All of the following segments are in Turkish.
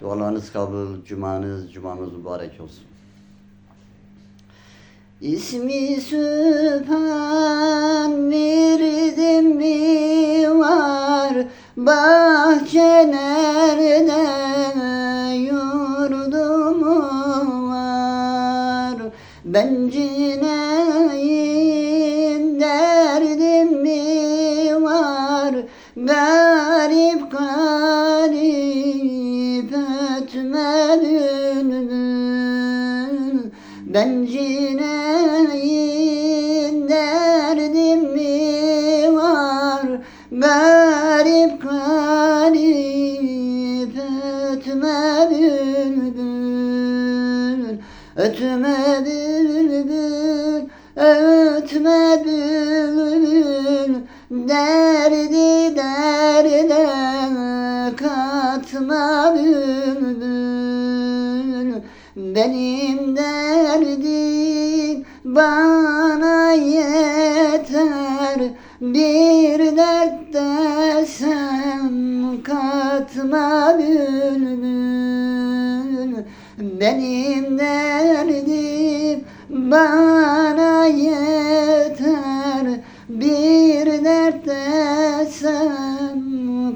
Dualarınız kabul, cumanız, cumamız mübarek olsun. İsmi süphan verdim mi var bahçelerde yurdumu var ben cinayet derdim mi var garip ötme bülbül ben cinayet derdim mi var? Garip garip ötme bülbül ötme derdi derde katma benim derdim bana yeter. Bir dert desem katma bülbül. Benim derdim bana yeter. Bir dert desem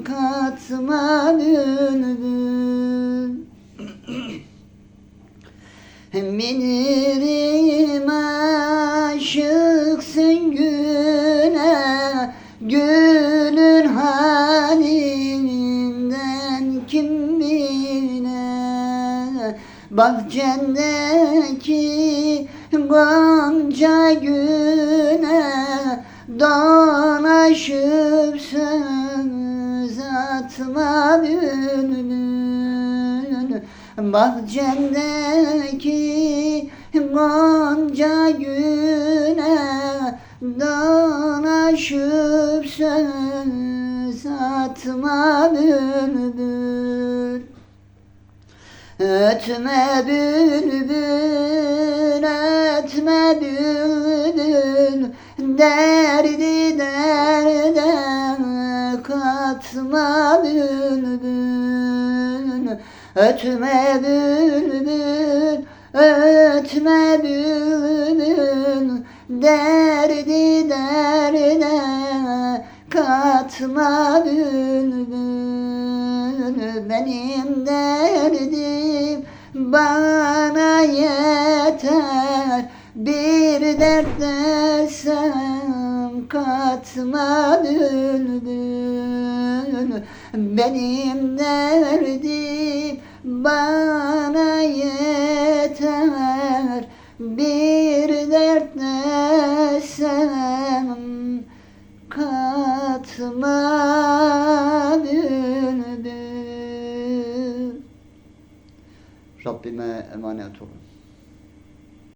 katma bülbül Bilirim aşıksın güne Gülün halinden kim bile Bahçendeki gonca güne Dolaşıp söz atma bülbül Bahçemdeki gonca güne Dolaşıp söz atma bülbül. Ötme bülbül, ötme bülbül Derdi derde katma bülbül Ötme bülbül, ötme bülbül Derdi derde katma bülbül. Benim derdim bana yeter Bir dert desem katma bülbül. Benim derdim bana yeter Bir dert desem katma bülbül Rabbime emanet olun.